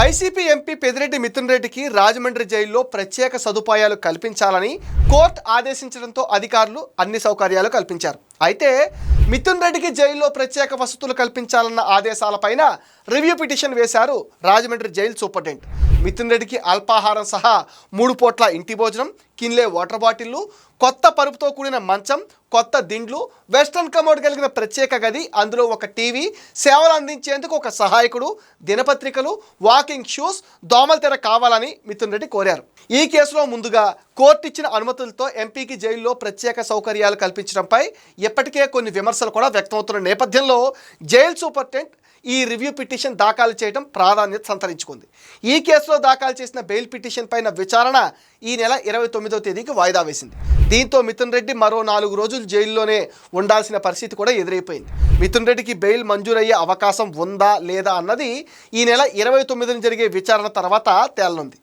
YCP MP Peddireddy Mithun రెడ్డికి రాజమండ్రి జైల్లో ప్రత్యేక సదుపాయాలు కల్పించాలని కోర్టు ఆదేశించడంతో అధికారులు అన్ని సౌకర్యాలు కల్పించారు. అయితే మిథున్ రెడ్డికి జైల్లో ప్రత్యేక వసతులు కల్పించాలన్న ఆదేశాలపైన రివ్యూ పిటిషన్ వేశారు రాజమండ్రి జైలు సూపరింటెండెంట్. మిథున్ రెడ్డికి అల్పాహారం సహా మూడు పూట్ల ఇంటి భోజనం కిన్లే వాటర్ బాటిళ్ళు కొత్త పరుపుతో కూడిన మంచం కొత్త దిండ్లు వెస్ట్రన్ కమోడ్ కలిగిన ప్రత్యేక గది అందులో ఒక టీవీ సేవలు అందించేందుకు ఒక సహాయకుడు దినపత్రికలు వాకింగ్ షూస్ దోమల తెర కావాలని మిథున్ రెడ్డి కోరారు. ఈ కేసులో ముందుగా కోర్టు ఇచ్చిన అనుమతులతో ఎంపీకి జైల్లో ప్రత్యేక సౌకర్యాలు కల్పించడంపై ఇప్పటికే కొన్ని విమర్శలు కూడా వ్యక్తమవుతున్న నేపథ్యంలో జైలు సూపరింటెండెంట్ ఈ రివ్యూ పిటిషన్ దాఖలు చేయడం ప్రాధాన్యత సంతరించుకుంది. ఈ కేసులో దాఖలు చేసిన బెయిల్ పిటిషన్ పైన విచారణ ఈ నెల ఇరవై తొమ్మిదో తేదీకి వాయిదా వేసింది. దీంతో మిథున్ రెడ్డి మరో నాలుగు రోజులు జైల్లోనే ఉండాల్సిన పరిస్థితి కూడా ఎదురైపోయింది. మిథున్ రెడ్డికి బెయిల్ మంజూరయ్యే అవకాశం ఉందా లేదా అన్నది ఈ నెల ఇరవై తొమ్మిదిన జరిగే విచారణ తర్వాత తేలనుంది.